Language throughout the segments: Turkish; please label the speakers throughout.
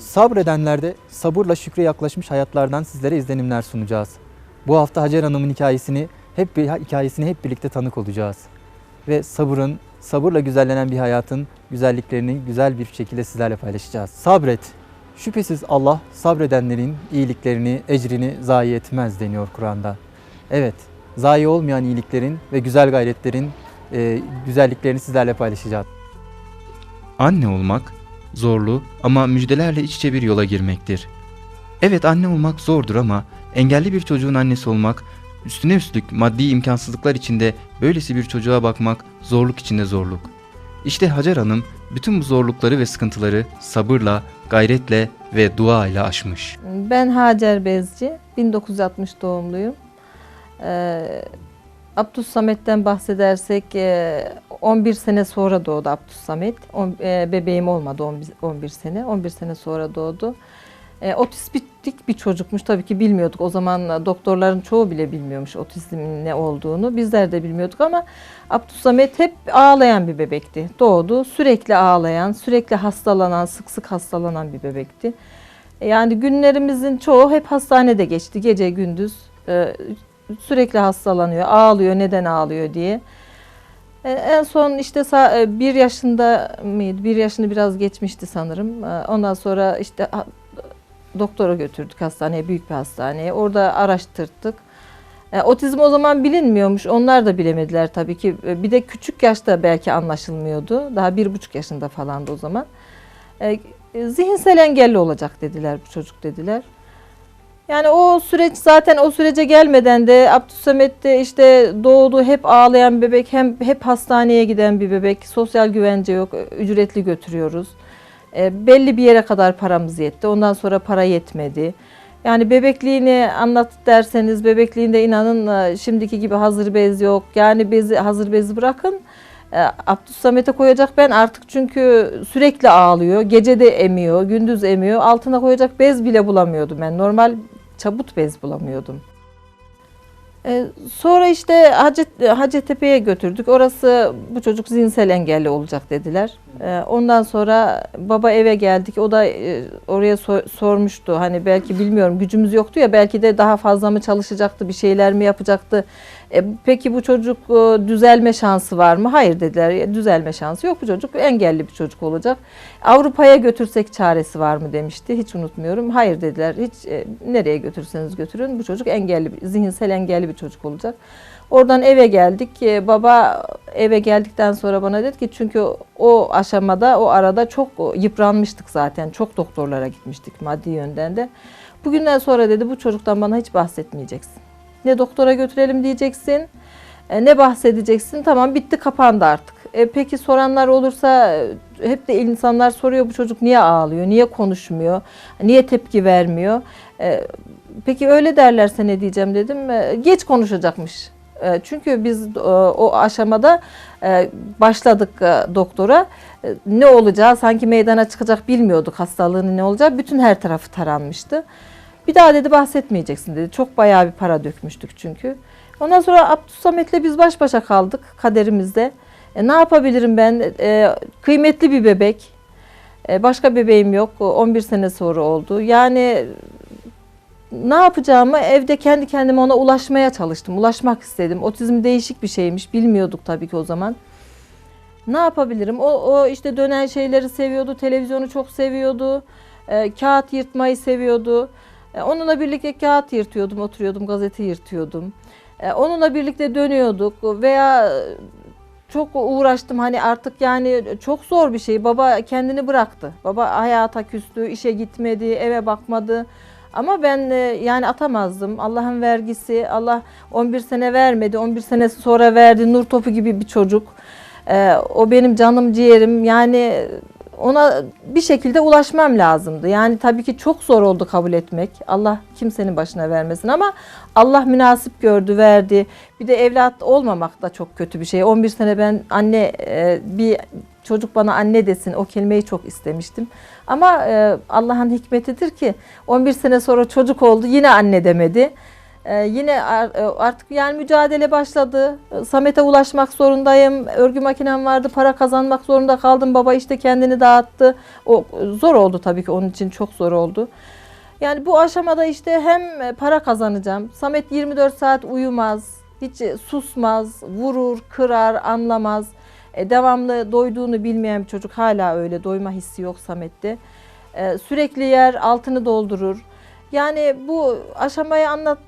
Speaker 1: Sabredenlerde sabırla şükre yaklaşmış hayatlardan sizlere izlenimler sunacağız. Bu hafta Hacer Hanım'ın hikayesini hep hikayesini hep birlikte tanık olacağız. Ve sabırın, sabırla güzellenen bir hayatın güzelliklerini güzel bir şekilde sizlerle paylaşacağız. Sabret. Şüphesiz Allah sabredenlerin iyiliklerini, ecrini zayi etmez deniyor Kur'an'da. Evet, zayi olmayan iyiliklerin ve güzel gayretlerin e, güzelliklerini sizlerle paylaşacağız.
Speaker 2: Anne olmak zorlu ama müjdelerle iç içe bir yola girmektir. Evet anne olmak zordur ama engelli bir çocuğun annesi olmak, üstüne üstlük maddi imkansızlıklar içinde böylesi bir çocuğa bakmak zorluk içinde zorluk. İşte Hacer Hanım bütün bu zorlukları ve sıkıntıları sabırla, gayretle ve dua ile aşmış.
Speaker 3: Ben Hacer Bezci, 1960 doğumluyum. Ee, Abdus Samet'ten bahsedersek e, 11 sene sonra doğdu Abdus Samet. E, bebeğim olmadı 11, 11 sene, 11 sene sonra doğdu. E, otistik bir çocukmuş tabii ki bilmiyorduk. O zaman doktorların çoğu bile bilmiyormuş otizmin ne olduğunu. Bizler de bilmiyorduk ama Abdus Samet hep ağlayan bir bebekti. Doğdu sürekli ağlayan, sürekli hastalanan, sık sık hastalanan bir bebekti. Yani günlerimizin çoğu hep hastanede geçti. Gece gündüz e, sürekli hastalanıyor, ağlıyor, neden ağlıyor diye. E, en son işte e, bir yaşında mıydı? Bir yaşını biraz geçmişti sanırım. E, Ondan sonra işte doktora götürdük hastaneye, büyük bir hastaneye. Orada araştırdık. E, Otizm o zaman bilinmiyormuş. Onlar da bilemediler tabii ki. Bir de küçük yaşta belki anlaşılmıyordu. Daha bir buçuk yaşında falandı o zaman. Zihinsel engelli olacak dediler bu çocuk dediler. Yani o süreç zaten o sürece gelmeden de Abdülsamet de işte doğdu hep ağlayan bebek hem hep hastaneye giden bir bebek sosyal güvence yok ücretli götürüyoruz. E, belli bir yere kadar paramız yetti ondan sonra para yetmedi. Yani bebekliğini anlat derseniz bebekliğinde inanın e, şimdiki gibi hazır bez yok. Yani bezi hazır bezi bırakın. E, Abdülsamet'e koyacak ben artık çünkü sürekli ağlıyor. Gece de emiyor, gündüz emiyor. Altına koyacak bez bile bulamıyordum ben. Normal çabut bez bulamıyordum. E, sonra işte Hacet, Hacettepe'ye götürdük. Orası bu çocuk zihinsel engelli olacak dediler. E, ondan sonra baba eve geldik. O da e, oraya so- sormuştu. Hani belki bilmiyorum gücümüz yoktu ya belki de daha fazla mı çalışacaktı, bir şeyler mi yapacaktı. E, peki bu çocuk e, düzelme şansı var mı? Hayır dediler. E, Düzelme şansı yok. Bu çocuk engelli bir çocuk olacak. Avrupa'ya götürsek çaresi var mı demişti. Hiç unutmuyorum. Hayır dediler. Hiç e, nereye götürseniz götürün. Bu çocuk engelli, zihinsel engelli bir çocuk olacak. Oradan eve geldik. E, Baba eve geldikten sonra bana dedi ki çünkü o aşamada, o arada çok yıpranmıştık zaten. Çok doktorlara gitmiştik maddi yönden de. Bugünden sonra dedi bu çocuktan bana hiç bahsetmeyeceksin. Ne doktora götürelim diyeceksin, e, ne bahsedeceksin. Tamam bitti kapandı artık. E, peki soranlar olursa e, hep de insanlar soruyor bu çocuk niye ağlıyor, niye konuşmuyor, niye tepki vermiyor. E, peki öyle derlerse ne diyeceğim dedim. E, geç konuşacakmış. E, çünkü biz e, o aşamada e, başladık e, doktora. E, ne olacağı sanki meydana çıkacak bilmiyorduk hastalığının ne olacağı. Bütün her tarafı taranmıştı. Bir daha dedi bahsetmeyeceksin dedi. Çok bayağı bir para dökmüştük çünkü. Ondan sonra Abdülsamet'le biz baş başa kaldık kaderimizde. E, ne yapabilirim ben? E, kıymetli bir bebek. E, başka bebeğim yok. 11 sene sonra oldu. Yani ne yapacağımı evde kendi kendime ona ulaşmaya çalıştım. Ulaşmak istedim. Otizm değişik bir şeymiş. Bilmiyorduk tabii ki o zaman. Ne yapabilirim? O, o işte dönen şeyleri seviyordu. Televizyonu çok seviyordu. E, kağıt yırtmayı seviyordu. E, onunla birlikte kağıt yırtıyordum, oturuyordum, gazete yırtıyordum. E, onunla birlikte dönüyorduk veya e, çok uğraştım hani artık yani çok zor bir şey. Baba kendini bıraktı. Baba hayata küstü, işe gitmedi, eve bakmadı. Ama ben yani atamazdım. Allah'ın vergisi. Allah 11 sene vermedi. 11 sene sonra verdi. Nur topu gibi bir çocuk. O benim canım ciğerim. Yani ona bir şekilde ulaşmam lazımdı. Yani tabii ki çok zor oldu kabul etmek. Allah kimsenin başına vermesin ama Allah münasip gördü, verdi. Bir de evlat olmamak da çok kötü bir şey. 11 sene ben anne e, bir çocuk bana anne desin o kelimeyi çok istemiştim. Ama e, Allah'ın hikmetidir ki 11 sene sonra çocuk oldu yine anne demedi. Ee, yine e, artık yani mücadele başladı. Ee, Samet'e ulaşmak zorundayım. Örgü makinem vardı. Para kazanmak zorunda kaldım. Baba işte kendini dağıttı. O zor oldu tabii ki onun için çok zor oldu. Yani bu aşamada işte hem e, para kazanacağım. Samet 24 saat uyumaz. Hiç e, susmaz, vurur, kırar, anlamaz. E, devamlı doyduğunu bilmeyen bir çocuk hala öyle. Doyma hissi yok Samet'te. E, sürekli yer, altını doldurur. Yani bu aşamayı anlat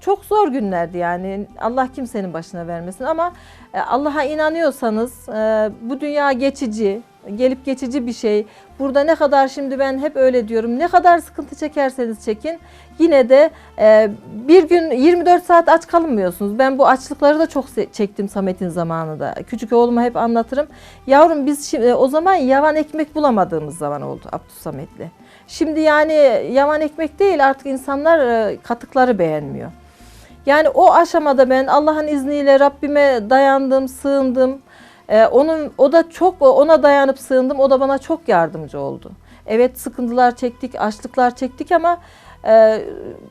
Speaker 3: çok zor günlerdi yani. Allah kimsenin başına vermesin ama e, Allah'a inanıyorsanız e, bu dünya geçici, gelip geçici bir şey. Burada ne kadar şimdi ben hep öyle diyorum. Ne kadar sıkıntı çekerseniz çekin yine de e, bir gün 24 saat aç kalmıyorsunuz. Ben bu açlıkları da çok çektim Samet'in zamanında. Küçük oğluma hep anlatırım. Yavrum biz şimdi, o zaman yavan ekmek bulamadığımız zaman oldu Abdus Samet'le. Şimdi yani yavan ekmek değil artık insanlar e, katıkları beğenmiyor. Yani o aşamada ben Allah'ın izniyle Rabbime dayandım, sığındım. Ee, onun o da çok ona dayanıp sığındım. O da bana çok yardımcı oldu. Evet sıkıntılar çektik, açlıklar çektik ama e,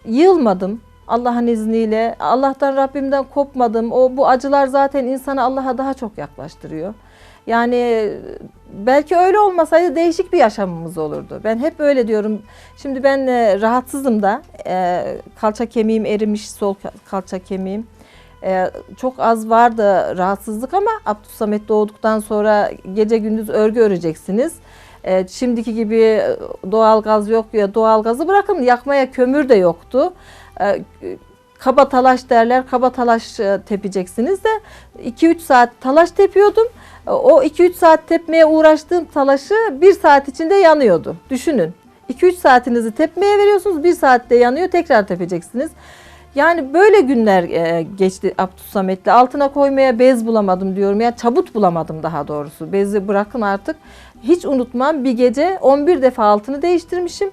Speaker 3: yılmadım. Allah'ın izniyle Allah'tan Rabbimden kopmadım. O bu acılar zaten insanı Allah'a daha çok yaklaştırıyor. Yani e, belki öyle olmasaydı değişik bir yaşamımız olurdu. Ben hep öyle diyorum. Şimdi ben e, rahatsızım da e, kalça kemiğim erimiş sol ka- kalça kemiğim. E, çok az vardı rahatsızlık ama Abdülsamet doğduktan sonra gece gündüz örgü öreceksiniz. E, şimdiki gibi doğal gaz yok ya doğal gazı bırakın yakmaya kömür de yoktu. E, kaba talaş derler kaba talaş e, tepeceksiniz de 2-3 saat talaş tepiyordum. O 2-3 saat tepmeye uğraştığım talaşı 1 saat içinde yanıyordu. Düşünün. 2-3 saatinizi tepmeye veriyorsunuz. 1 saatte yanıyor. Tekrar tepeceksiniz. Yani böyle günler e, geçti Abdülsamet'le. Altına koymaya bez bulamadım diyorum. Ya çabut bulamadım daha doğrusu. Bezi bırakın artık. Hiç unutmam bir gece 11 defa altını değiştirmişim.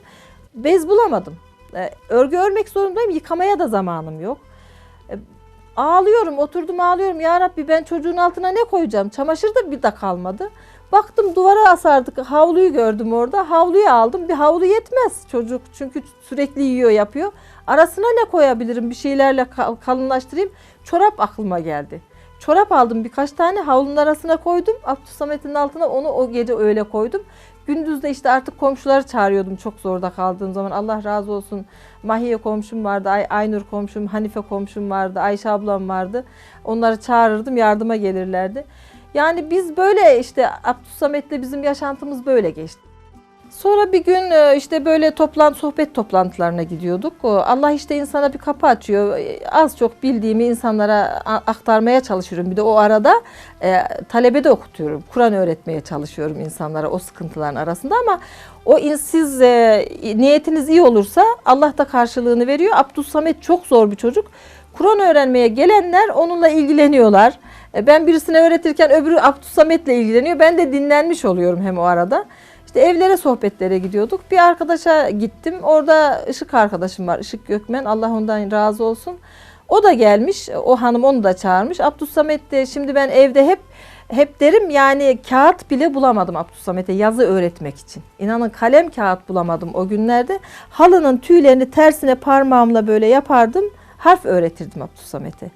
Speaker 3: Bez bulamadım. E, örgü örmek zorundayım. Yıkamaya da zamanım yok. Ağlıyorum, oturdum ağlıyorum. Ya Rabbi ben çocuğun altına ne koyacağım? Çamaşır da bir de kalmadı. Baktım duvara asardık. Havluyu gördüm orada. Havluyu aldım. Bir havlu yetmez çocuk. Çünkü sürekli yiyor yapıyor. Arasına ne koyabilirim? Bir şeylerle kal- kalınlaştırayım. Çorap aklıma geldi. Çorap aldım birkaç tane havlunun arasına koydum. Abdülsamet'in altına onu o gece öyle koydum. Gündüz de işte artık komşuları çağırıyordum çok zorda kaldığım zaman. Allah razı olsun. Mahiye komşum vardı, Ay Aynur komşum, Hanife komşum vardı, Ayşe ablam vardı. Onları çağırırdım, yardıma gelirlerdi. Yani biz böyle işte Abdülsamet'le bizim yaşantımız böyle geçti. Sonra bir gün e, işte böyle toplantı sohbet toplantılarına gidiyorduk. Allah işte insana bir kapı açıyor. E, Az çok bildiğimi insanlara aktarmaya çalışıyorum. Bir de o arada e, talebe de okutuyorum. Kur'an öğretmeye çalışıyorum insanlara o sıkıntıların arasında ama o siz e, niyetiniz iyi olursa Allah da karşılığını veriyor. Abdülsamet çok zor bir çocuk. Kur'an öğrenmeye gelenler onunla ilgileniyorlar. E, Ben birisine öğretirken öbürü Abdülsamet'le ilgileniyor. Ben de dinlenmiş oluyorum hem o arada. İşte evlere sohbetlere gidiyorduk. Bir arkadaşa gittim. Orada Işık arkadaşım var. Işık Gökmen. Allah ondan razı olsun. O da gelmiş. O hanım onu da çağırmış. Abdülsamet de şimdi ben evde hep hep derim yani kağıt bile bulamadım Abdülsamet'e yazı öğretmek için. İnanın kalem kağıt bulamadım o günlerde. Halının tüylerini tersine parmağımla böyle yapardım. Harf öğretirdim Abdülsamet'e.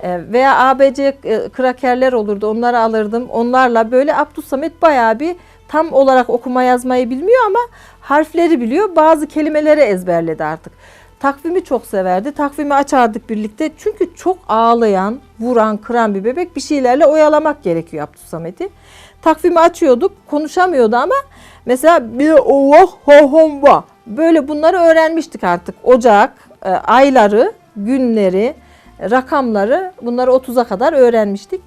Speaker 3: E, veya ABC e, krakerler olurdu onları alırdım. Onlarla böyle Abdülsamet bayağı bir tam olarak okuma yazmayı bilmiyor ama harfleri biliyor. Bazı kelimeleri ezberledi artık. Takvimi çok severdi. Takvimi açardık birlikte. Çünkü çok ağlayan, vuran, kıran bir bebek bir şeylerle oyalamak gerekiyor Abdülsamet'i. Takvimi açıyorduk. Konuşamıyordu ama mesela bir Allah hohomba böyle bunları öğrenmiştik artık. Ocak, e, ayları, günleri, rakamları bunları 30'a kadar öğrenmiştik.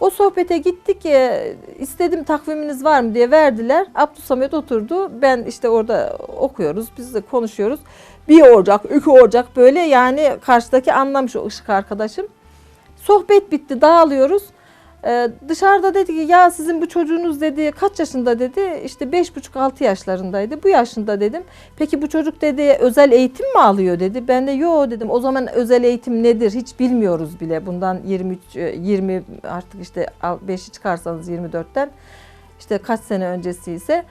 Speaker 3: O sohbete gittik. e, istedim takviminiz var mı diye verdiler. Abdülsamet oturdu. Ben işte orada okuyoruz. Biz de konuşuyoruz. Bir Ocak, iki Ocak böyle yani karşıdaki anlamış o ışık arkadaşım. Sohbet bitti dağılıyoruz. Ee, dışarıda dedi ki ya sizin bu çocuğunuz dedi kaç yaşında? dedi. İşte beş buçuk altı yaşlarındaydı. Bu yaşında dedim. Peki bu çocuk dedi özel eğitim mi alıyor? dedi. Ben de yo dedim. O zaman özel eğitim nedir? Hiç bilmiyoruz bile. Bundan 23 e, 20 artık işte 5'i çıkarsanız 24'ten işte kaç sene öncesi ise.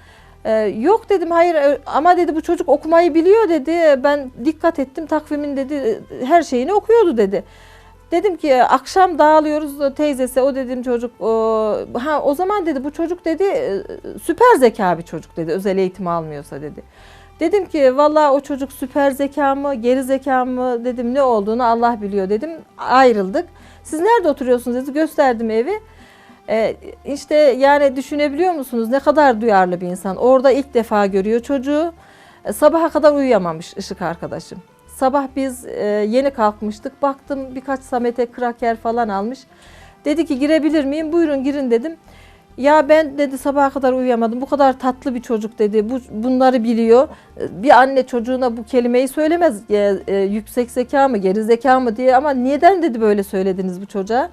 Speaker 3: Ee, yok dedim. Hayır e, ama dedi bu çocuk okumayı biliyor dedi. Ben dikkat ettim. Takvimin dedi e, her şeyini okuyordu dedi. Dedim ki akşam dağılıyoruz teyzesi o dedim çocuk o, ha o zaman dedi bu çocuk dedi e, süper zeka bir çocuk dedi özel eğitim almıyorsa dedi. Dedim ki vallahi o çocuk süper zeka mı geri zeka mı dedim ne olduğunu Allah biliyor dedim ayrıldık. Siz nerede oturuyorsunuz dedi gösterdim evi. Ee, işte yani düşünebiliyor musunuz ne kadar duyarlı bir insan. Orada ilk defa görüyor çocuğu. E, sabaha kadar uyuyamamış Işık arkadaşım. Sabah biz e, yeni kalkmıştık. Baktım birkaç Samet'e kraker falan almış. Dedi ki girebilir miyim? Buyurun girin dedim. Ya ben dedi sabaha kadar uyuyamadım. Bu kadar tatlı bir çocuk dedi. Bu bunları biliyor. Bir anne çocuğuna bu kelimeyi söylemez. E, e, yüksek zeka mı, geri zeka mı diye ama neden dedi böyle söylediniz bu çocuğa?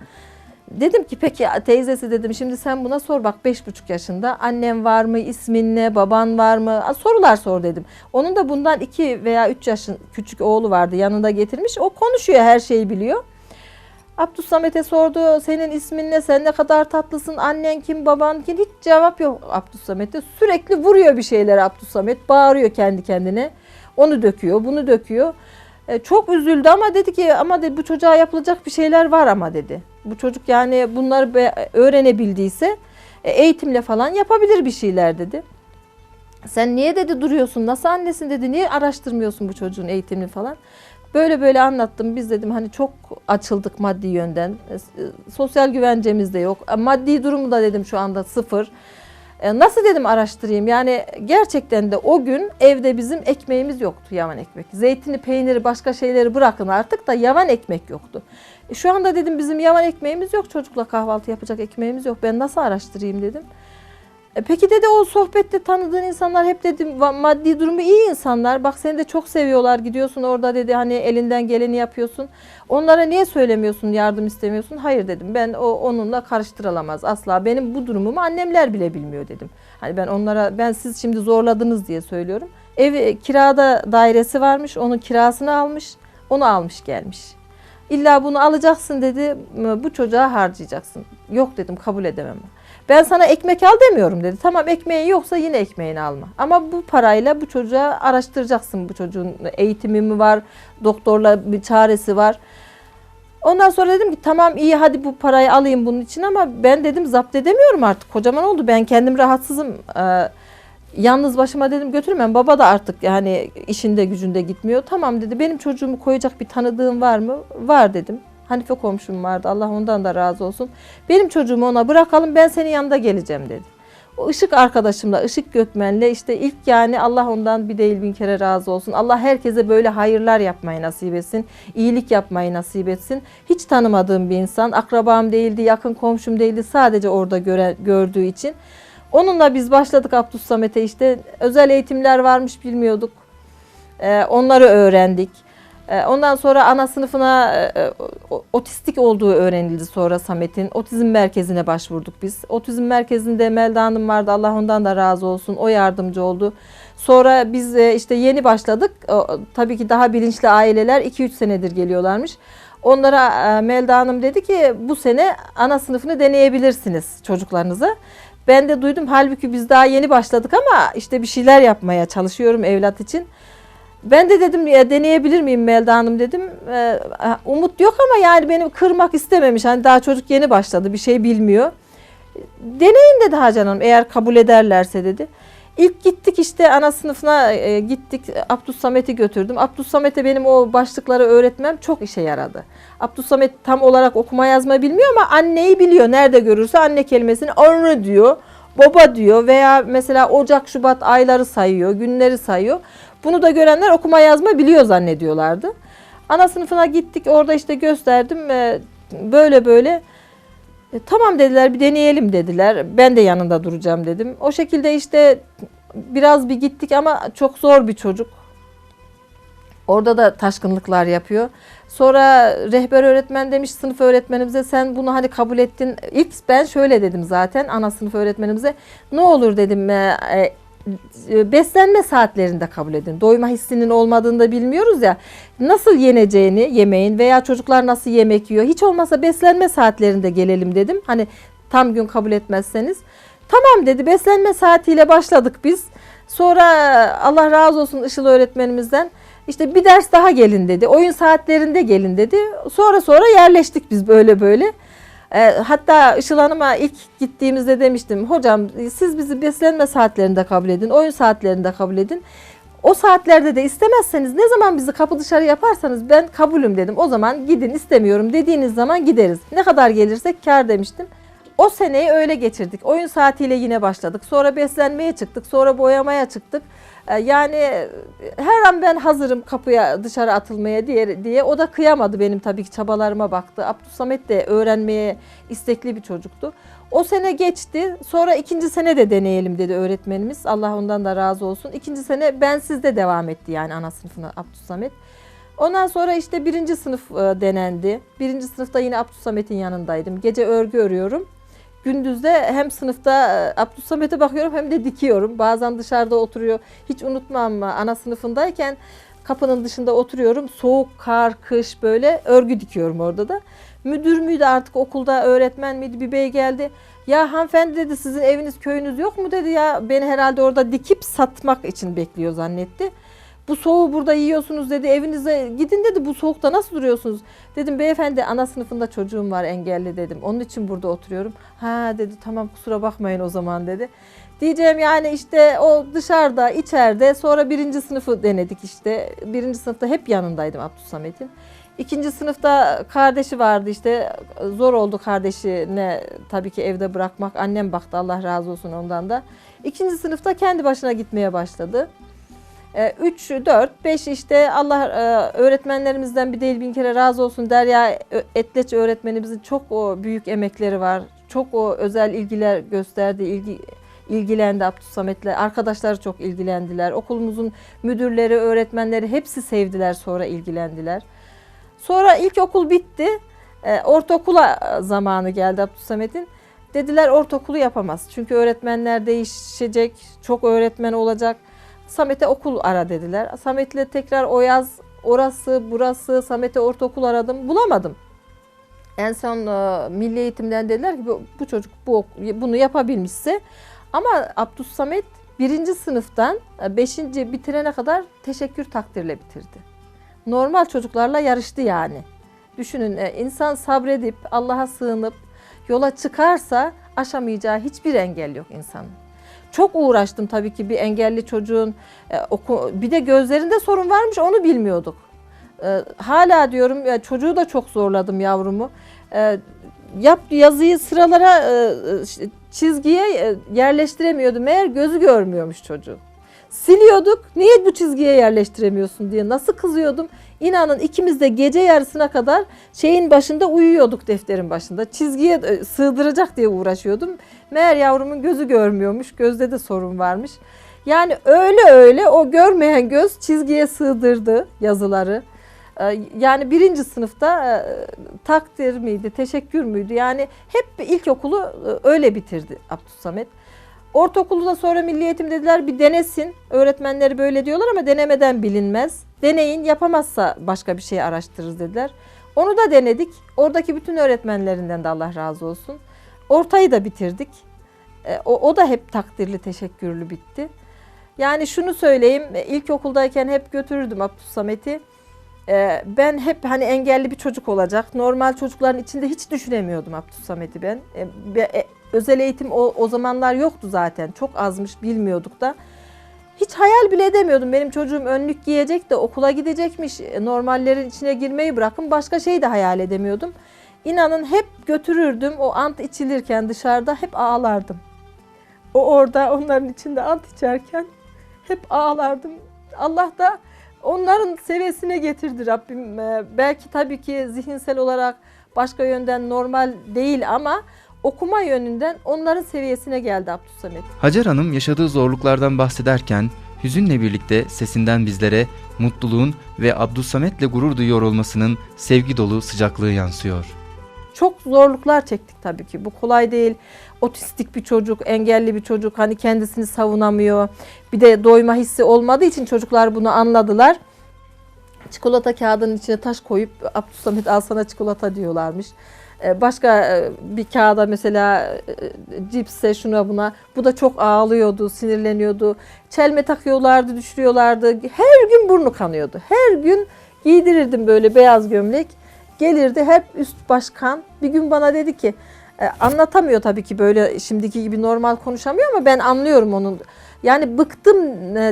Speaker 3: Dedim ki peki teyzesi dedim. Şimdi sen buna sor. Bak beş buçuk yaşında. Annem var mı? İsmin ne? Baban var mı? Sorular sor dedim. Onun da bundan iki veya üç yaşın küçük oğlu vardı yanında getirmiş. O konuşuyor her şeyi biliyor. Abdus Samet'e sordu. Senin ismin ne? Sen ne kadar tatlısın? Annen kim? Baban kim? Hiç cevap yok. Abdus Samet'e sürekli vuruyor bir şeyler Abdus Samet bağırıyor kendi kendine. Onu döküyor bunu döküyor. E, çok üzüldü ama dedi ki ama dedi, bu çocuğa yapılacak bir şeyler var ama dedi. Bu çocuk yani bunları öğrenebildiyse e, eğitimle falan yapabilir bir şeyler dedi. Sen niye dedi duruyorsun nasıl annesin dedi niye araştırmıyorsun bu çocuğun eğitimini falan. Böyle böyle anlattım biz dedim hani çok açıldık maddi yönden E, sosyal güvencemiz de yok maddi durumu da dedim şu anda sıfır. E, Nasıl dedim araştırayım yani gerçekten de o gün evde bizim ekmeğimiz yoktu yavan ekmek. Zeytini, peyniri başka şeyleri bırakın artık da yavan ekmek yoktu. E, Şu anda dedim bizim yavan ekmeğimiz yok çocukla kahvaltı yapacak ekmeğimiz yok ben nasıl araştırayım dedim. E, Peki dedi o sohbette tanıdığın insanlar hep dedim va- maddi durumu iyi insanlar. Bak seni de çok seviyorlar gidiyorsun orada dedi hani elinden geleni yapıyorsun. Onlara niye söylemiyorsun yardım istemiyorsun? Hayır dedim ben o onunla karıştırılamaz asla. Benim bu durumumu annemler bile bilmiyor dedim. Hani ben onlara ben siz şimdi zorladınız diye söylüyorum. Evi kirada dairesi varmış onun kirasını almış onu almış gelmiş. İlla bunu alacaksın dedi bu çocuğa harcayacaksın. Yok dedim kabul edemem. Ben sana ekmek al demiyorum dedi. Tamam ekmeğin yoksa yine ekmeğini alma. Ama bu parayla bu çocuğa araştıracaksın bu çocuğun eğitimi mi var, doktorla bir çaresi var. Ondan sonra dedim ki tamam iyi hadi bu parayı alayım bunun için ama ben dedim zapt edemiyorum artık. Kocaman oldu ben kendim rahatsızım. Ee, yalnız başıma dedim götürmem. Baba da artık yani işinde gücünde gitmiyor. Tamam dedi benim çocuğumu koyacak bir tanıdığım var mı? Var dedim. Hanife komşum vardı Allah ondan da razı olsun. Benim çocuğumu ona bırakalım ben senin yanında geleceğim dedi. O ışık arkadaşımla, ışık Gökmen'le işte ilk yani Allah ondan bir değil bin kere razı olsun. Allah herkese böyle hayırlar yapmayı nasip etsin. iyilik yapmayı nasip etsin. Hiç tanımadığım bir insan, akrabam değildi, yakın komşum değildi. Sadece orada göre, gördüğü için. Onunla biz başladık Abdus Samet'e işte özel eğitimler varmış bilmiyorduk. Ee, onları öğrendik. Ee, Ondan sonra ana sınıfına e, o- otistik olduğu öğrenildi sonra Samet'in. Otizm merkezine başvurduk biz. Otizm merkezinde Melda Hanım vardı. Allah ondan da razı olsun. O yardımcı oldu. Sonra biz e, işte yeni başladık. Tabii ki daha bilinçli aileler 2-3 senedir geliyorlarmış. Onlara e, Melda Hanım dedi ki bu sene ana sınıfını deneyebilirsiniz çocuklarınıza. Ben de duydum halbuki biz daha yeni başladık ama işte bir şeyler yapmaya çalışıyorum evlat için. Ben de dedim ya deneyebilir miyim Melda Hanım dedim. Ee, umut yok ama yani benim kırmak istememiş. Hani daha çocuk yeni başladı bir şey bilmiyor. Deneyin dedi Hacan Hanım eğer kabul ederlerse dedi. İlk gittik işte ana sınıfına e, gittik. Abdus Samet'i götürdüm. Abdus Samet'e benim o başlıkları öğretmem çok işe yaradı. Abdus Samet tam olarak okuma yazma bilmiyor ama anneyi biliyor. Nerede görürse anne kelimesini anne diyor. Baba diyor veya mesela Ocak, Şubat ayları sayıyor, günleri sayıyor. Bunu da görenler okuma yazma biliyor zannediyorlardı. Ana sınıfına gittik orada işte gösterdim e, böyle böyle. E, tamam dediler bir deneyelim dediler. Ben de yanında duracağım dedim. O şekilde işte biraz bir gittik ama çok zor bir çocuk. Orada da taşkınlıklar yapıyor. Sonra rehber öğretmen demiş sınıf öğretmenimize sen bunu hani kabul ettin. İlk ben şöyle dedim zaten ana sınıf öğretmenimize. Ne olur dedim e, e, beslenme saatlerinde kabul edin. Doyma hissinin olmadığını da bilmiyoruz ya. Nasıl yeneceğini yemeğin veya çocuklar nasıl yemek yiyor. Hiç olmazsa beslenme saatlerinde gelelim dedim. Hani tam gün kabul etmezseniz. Tamam dedi. Beslenme saatiyle başladık biz. Sonra Allah razı olsun Işıl öğretmenimizden. İşte bir ders daha gelin dedi. Oyun saatlerinde gelin dedi. Sonra sonra yerleştik biz böyle böyle. Ee, hatta Işıl Hanım'a ilk gittiğimizde demiştim. Hocam siz bizi beslenme saatlerinde kabul edin. Oyun saatlerinde kabul edin. O saatlerde de istemezseniz ne zaman bizi kapı dışarı yaparsanız ben kabulüm dedim. O zaman gidin istemiyorum dediğiniz zaman gideriz. Ne kadar gelirsek kar demiştim. O seneyi öyle geçirdik. Oyun saatiyle yine başladık. Sonra beslenmeye çıktık. Sonra boyamaya çıktık. Ee, Yani her an ben hazırım kapıya dışarı atılmaya diye, diye. O da kıyamadı benim tabii ki çabalarıma baktı. Abdülsamet de öğrenmeye istekli bir çocuktu. O sene geçti. Sonra ikinci sene de deneyelim dedi öğretmenimiz. Allah ondan da razı olsun. İkinci sene bensiz de devam etti yani ana sınıfına Abdülsamet. Ondan sonra işte birinci sınıf e, denendi. Birinci sınıfta yine Abdülsamet'in yanındaydım. Gece örgü örüyorum. Gündüzde hem sınıfta e, Abdülsamet'e bakıyorum hem de dikiyorum. Bazen dışarıda oturuyor. Hiç unutmam ana sınıfındayken kapının dışında oturuyorum. Soğuk, kar, kış böyle örgü dikiyorum orada da. Müdür müydü artık okulda öğretmen miydi bir bey geldi. Ya hanımefendi dedi sizin eviniz köyünüz yok mu dedi ya beni herhalde orada dikip satmak için bekliyor zannetti. Bu soğuğu burada yiyorsunuz dedi evinize gidin dedi bu soğukta nasıl duruyorsunuz? Dedim beyefendi ana sınıfında çocuğum var engelli dedim onun için burada oturuyorum. Ha dedi tamam kusura bakmayın o zaman dedi. Diyeceğim yani işte o dışarıda içeride sonra birinci sınıfı denedik işte. Birinci sınıfta hep yanındaydım Abdülsamet'in. İkinci sınıfta kardeşi vardı işte zor oldu kardeşine tabii ki evde bırakmak. Annem baktı Allah razı olsun ondan da. İkinci sınıfta kendi başına gitmeye başladı. 3, 4, 5 işte Allah e, öğretmenlerimizden bir değil bin kere razı olsun. Derya Ö- Etleç öğretmenimizin çok o büyük emekleri var. Çok o özel ilgiler gösterdi, ilgi ilgilendi Abdülsamet'le. Arkadaşları çok ilgilendiler. Okulumuzun müdürleri, öğretmenleri hepsi sevdiler sonra ilgilendiler. Sonra ilkokul bitti. E, ortaokula zamanı geldi Abdülsamet'in. Dediler ortaokulu yapamaz. Çünkü öğretmenler değişecek, çok öğretmen olacak. Samet'e okul ara dediler. Samet'le tekrar o yaz orası burası Samet'e ortaokul aradım bulamadım. En son e, milli eğitimden dediler ki bu, bu çocuk bu bunu yapabilmişse ama Abdus Samet birinci sınıftan e, beşinci bitirene kadar teşekkür takdirle bitirdi. Normal çocuklarla yarıştı yani. Düşünün e, insan sabredip Allah'a sığınıp yola çıkarsa aşamayacağı hiçbir engel yok insanın. Çok uğraştım tabii ki bir engelli çocuğun e, oku, bir de gözlerinde sorun varmış onu bilmiyorduk. E, hala diyorum ya çocuğu da çok zorladım yavrumu. E, yap yazıyı sıralara çizgiye yerleştiremiyordu. Meğer gözü görmüyormuş çocuğu. Siliyorduk. Niye bu çizgiye yerleştiremiyorsun diye nasıl kızıyordum. İnanın ikimiz de gece yarısına kadar şeyin başında uyuyorduk defterin başında. Çizgiye e, sığdıracak diye uğraşıyordum. Meğer yavrumun gözü görmüyormuş. Gözde de sorun varmış. Yani öyle öyle o görmeyen göz çizgiye sığdırdı yazıları. Ee, Yani birinci sınıfta e, takdir miydi, teşekkür müydü? Yani hep ilkokulu e, öyle bitirdi Abdülsamet. Ortaokulu da sonra milli eğitim dediler bir denesin. Öğretmenleri böyle diyorlar ama denemeden bilinmez. Deneyin yapamazsa başka bir şey araştırırız dediler. Onu da denedik. Oradaki bütün öğretmenlerinden de Allah razı olsun. Ortayı da bitirdik. E, O, o da hep takdirli, teşekkürlü bitti. Yani şunu söyleyeyim, e, ilkokuldayken hep götürürdüm Abdülsamet'i. E, Ben hep hani engelli bir çocuk olacak. Normal çocukların içinde hiç düşünemiyordum Abdülsamet'i ben. E, be- e, Özel eğitim o, o zamanlar yoktu zaten. Çok azmış, bilmiyorduk da. Hiç hayal bile edemiyordum. Benim çocuğum önlük giyecek de okula gidecekmiş. E, Normallerin içine girmeyi bırakın başka şey de hayal edemiyordum. İnanın hep götürürdüm. O ant içilirken dışarıda hep ağlardım. O orada onların içinde ant içerken hep ağlardım. Allah da onların seviyesine getirdi Rabbim. Ee, belki tabii ki zihinsel olarak başka yönden normal değil ama okuma yönünden onların seviyesine geldi Abdülsamet.
Speaker 2: Hacer Hanım yaşadığı zorluklardan bahsederken hüzünle birlikte sesinden bizlere mutluluğun ve Abdülsamet'le gurur duyuyor olmasının sevgi dolu sıcaklığı yansıyor.
Speaker 3: Çok zorluklar çektik tabii ki. Bu kolay değil. Otistik bir çocuk, engelli bir çocuk hani kendisini savunamıyor. Bir de doyma hissi olmadığı için çocuklar bunu anladılar. Çikolata kağıdının içine taş koyup Abdülsamet al sana çikolata diyorlarmış. E, Başka e, bir kağıda mesela e, cipse şuna buna bu da çok ağlıyordu, sinirleniyordu. Çelme takıyorlardı, düşürüyorlardı. Her gün burnu kanıyordu. Her gün giydirirdim böyle beyaz gömlek. Gelirdi hep üst baş kan. Bir gün bana dedi ki anlatamıyor tabii ki böyle şimdiki gibi normal konuşamıyor ama ben anlıyorum onun. Yani bıktım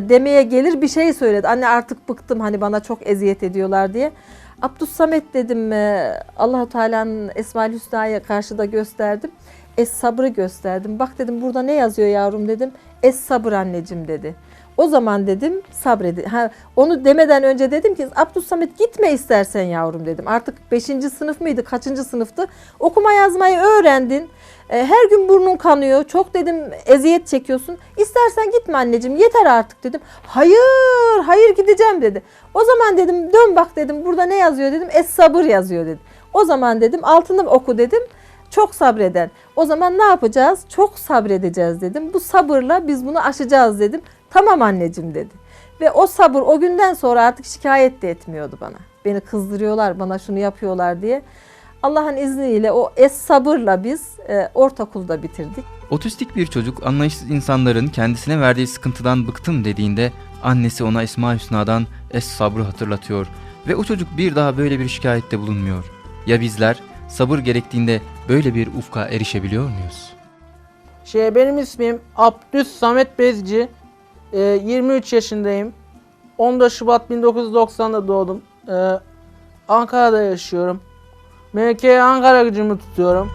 Speaker 3: demeye gelir bir şey söyledi. Anne artık bıktım hani bana çok eziyet ediyorlar diye. Abdüssamet dedim e, Allahu Teala'nın Esmaül Hüsna'ya karşı da gösterdim. Es sabrı gösterdim. Bak dedim burada ne yazıyor yavrum dedim. Es sabır anneciğim dedi. O zaman dedim sabredi. Ha, onu demeden önce dedim ki Abdüssamet gitme istersen yavrum dedim. Artık 5. sınıf mıydı kaçıncı sınıftı? Okuma yazmayı öğrendin. E, her gün burnun kanıyor. Çok dedim eziyet çekiyorsun. İstersen gitme anneciğim yeter artık dedim. Hayır hayır gideceğim dedi. O zaman dedim dön bak dedim burada ne yazıyor dedim. Es sabır yazıyor dedi. O zaman dedim altını oku dedim. Çok sabreden. O zaman ne yapacağız? Çok sabredeceğiz dedim. Bu sabırla biz bunu aşacağız dedim. Tamam anneciğim dedi. Ve o sabır o günden sonra artık şikayet de etmiyordu bana. Beni kızdırıyorlar, bana şunu yapıyorlar diye. Allah'ın izniyle o es sabırla biz e, ortaokulda bitirdik.
Speaker 2: Otistik bir çocuk anlayışsız insanların kendisine verdiği sıkıntıdan bıktım dediğinde annesi ona Esma Hüsna'dan es sabrı hatırlatıyor ve o çocuk bir daha böyle bir şikayette bulunmuyor. Ya bizler sabır gerektiğinde böyle bir ufka erişebiliyor muyuz?
Speaker 4: Şey benim ismim Abdüs Samet Bezci. Ee, 23 yaşındayım. 14 Şubat 1990'da doğdum. Ee, Ankara'da yaşıyorum. MK Ankara gücümü tutuyorum.